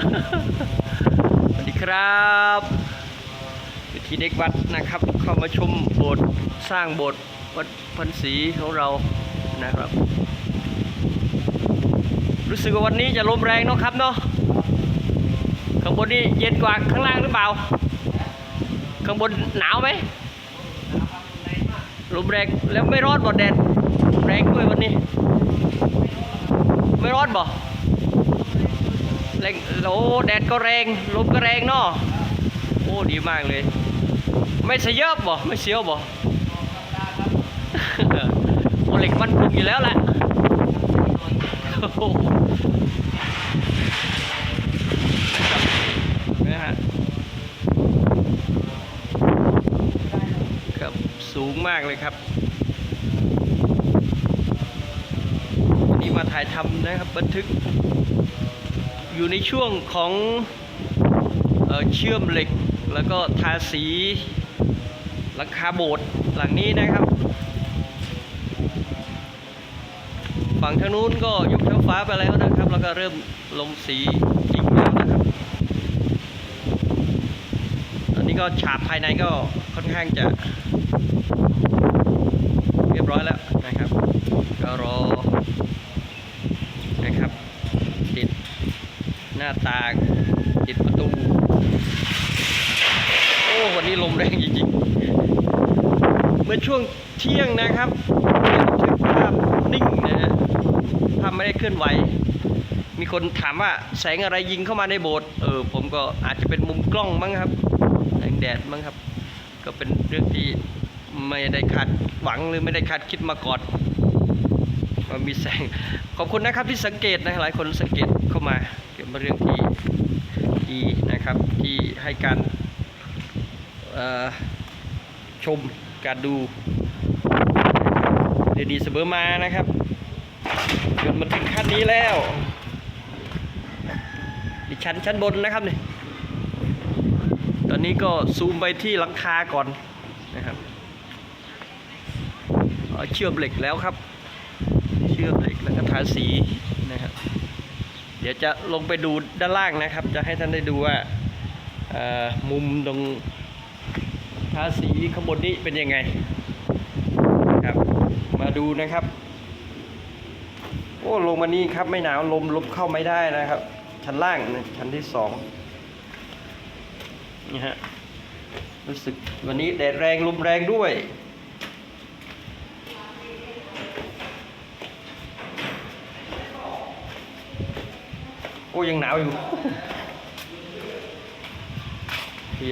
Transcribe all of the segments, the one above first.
สวัสดีครับวิธีเด็กวัดนะครับ เข้ามาชมโบสถ์สร้างโบสถ์วัดพันศรีของเรานะครับ รู้สึกว่าวันนี้จะลมแรงเนาะครับเนาะข้างบนนี่เย็นกว่าข้างล่างหรือเปล่า ข้างบนหนาวไหมลมแรงแล้วไม่ร้อนบ่แดดแรงด้วยวันนี้ ไม่ร้อนบ่ แรงโอ้แดดก็แรงลมก็แรงเนาะโอ้ดีมากเลย ไม่เสียบบ่ไม่เสียวบ่โอเหล็กมันคงอยู่แล้วแหละนะฮะครับสูงมากเลยครับวันนี้มาถ่ายทำนะครับบันทึก อยู่ในช่วงของเอเชื่อมเหล็กแล้วก็ทาสีหลังคาโบสถ์หลังนี้นะครับ ฝั่งทางนู้นก็ยกเท้าฟ้าไปแล้วนะครับ แล้วก็เริ่มลงสีจริงแล้วนะครับตอนนี้ก็ฉาบภายในก็ค่อนข้างจะ เรียบร้อยแล้วนะครับ ก็รอนะครับ หน้าต่างติดประตู โอ้ วันนี้ลมแรงจริงๆ เมื่อช่วงเที่ยงนะครับภาพนิ่งนะฮะภาพไม่ได้เคลื่อนไหว มีคนถามว่าแสงอะไรยิงเข้ามาในโบสถ์ เออ ผมก็อาจจะเป็นมุมกล้องมั้งครับ แสงแดดมั้งครับ ก็เป็นเรื่องที่ไม่ได้คาดหวังหรือไม่ได้คาดคิดมาก่อนว่ามีแสง ขอบคุณนะครับที่สังเกตนะหลายคนสังเกตเข้ามา เกี่ยวกับเรื่องที่ดีนะครับที่ให้การชมการดูดีๆเสมอมานะครับจนมาถึงขั้นนี้แล้วดิชั้นชั้นบนนะครับนี่ตอนนี้ก็ซูมไปที่หลังคาก่อนนะครับเเชื่อมเหล็กแล้วครับ เชื่อมเหล็กแล้วก็ทาสี เดี๋ยวจะลงไปดูด้านล่างนะครับ จะให้ท่านได้ดูว่ามุมตรงทาสีข้างบนนี้เป็นยังไงครับ มาดูนะครับ โอ้ลงมานี่ครับไม่หนาวลมลบเข้าไม่ได้นะครับ ชั้นล่างนะชั้นที่สองนี่ฮะรู้สึกวันนี้แดดแรงลมแรงด้วย อ้ยังหนาวอยู่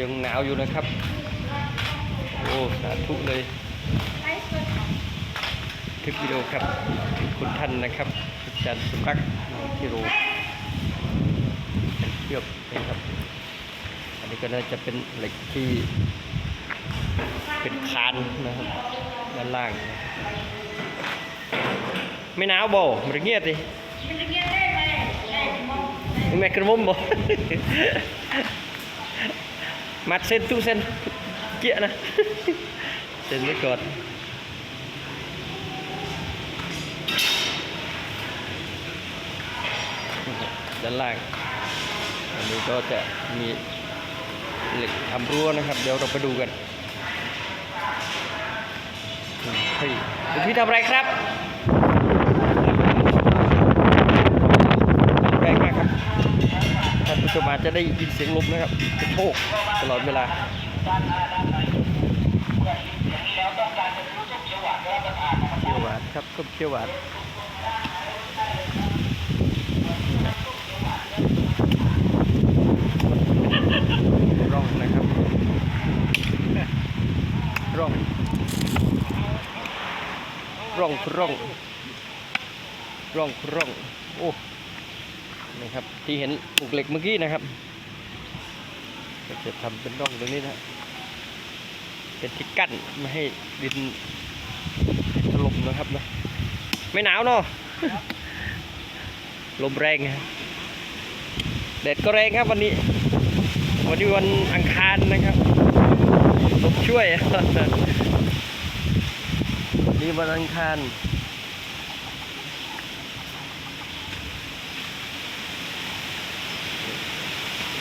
ยังหนาวอยู่นะครับ โอ้สาธุเลยคลิปวิดีโอครับ คุณท่านนะครับอาจารย์สุรักษ์ที่รู้เชือกนะครับ อันนี้ก็น่าจะเป็นเหล็กที่เป็นคานนะครับด้านล่าง ไม่หนาวบ่มันเงียบสิ แมกระมุมบ่มัดเส้นตู้เส้นเกี้ยนะเส้นไว้ก่อนด้านล่าง อันนี้ก็จะมีเหล็กทำรั้วนะครับ เดี๋ยวเราไปดูกันเฮ้ยคุณพี่ทำอะไรครับแรงมากครับ ท่านผู้ช มอาจจะได้ยินเสียงลมนะครับกระโชกตลอดเวลาเขียวหวานครับก็เขียวหวานร่องนะครับ ร่อง ร่องร่องร่องร่อง โอ้ ครับ ที่เห็นปลูกเหล็กเมื่อกี้นะครับก็จะทำเป็นร่องตรงนี้นะเป็นที่กั้นไม่ให้ดินถล่มนะครับนะไม่หนาวเนาะลมแรงครับแดดก็แรงครับวันนี้ วันนี้วันอังคารนะครับลมช่วยนนี้วันอังคาร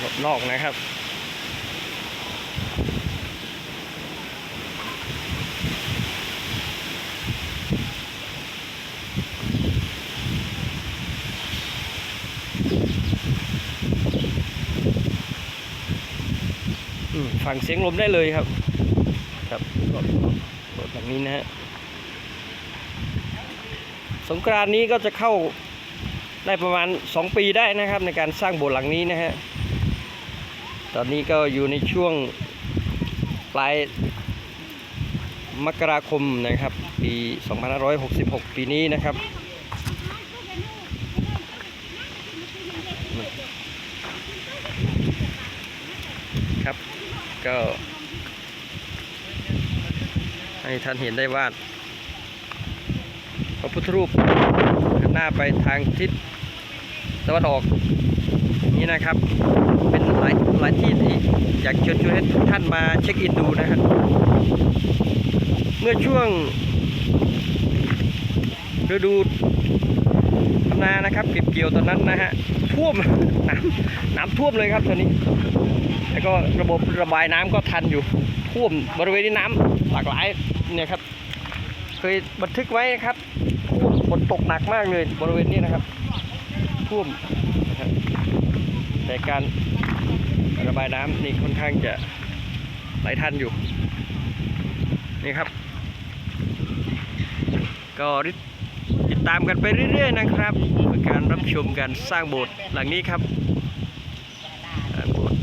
รอบนอกนะครับฟังเสียงลมได้เลยครับ ครับรถรถแบบนี้นะฮะสงกรานต์นี้ก็จะเข้าได้ประมาณ 2 ปีได้นะครับในการสร้างโบสถ์หลังนี้นะฮะ ตอนนี้ก็อยู่ในช่วงปลายมกราคมนะครับ ปี 2566 ปีนี้นะครับ ครับก็ ให้ท่านเห็นได้ว่าพระพุทธรูปหันหน้าไปทางทิศตะวันออกนี้นะครับเปายหลายที่ที่อยากเชิญชวนให้ทุกท่านมาเช็คอินดูนะครับ เมื่อช่วงฤดูทำนานะครับ เก็บเกี่ยวตอนนั้นนะฮะท่วมน้ำน้ำท่วมเลยครับตอนนี้แล้วก็ระบบระบายน้ำก็ทันอยู่ท่วมบริเวณนี้น้ำหลากหลายเนี่ยครับ เคยบันทึกไว้นะครับท่วมฝนตกหนักมากเลยบริเวณนี้นะครับท่วมแต่การ ระบายน้ำนี่ค่อนข้างจะไหลทันอยู่ นี่ครับ ก็ติดตามกันไปเรื่อยๆนะครับเป็นการรับชมการสร้างโบสถ์หลังนี้ครับโบสถ์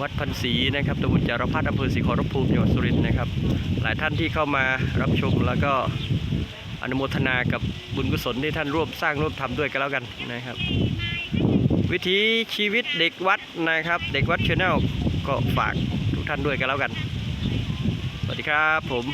วัดพันศรีนะครับตำบลจารพัฒน์อำเภอศรีขอรภูมิจังหวัดสุรินทร์นะครับ หลายท่านที่เข้ามารับชมแล้วก็อนุโมทนากับบุญกุศลที่ท่านร่วมสร้างร่วมทำด้วยกันแล้วกันนะครับ วิถีชีวิตเด็กวัดนะครับ เด็กวัดชาแนลก็ฝากทุกท่านด้วยกันแล้วกัน สวัสดีครับผม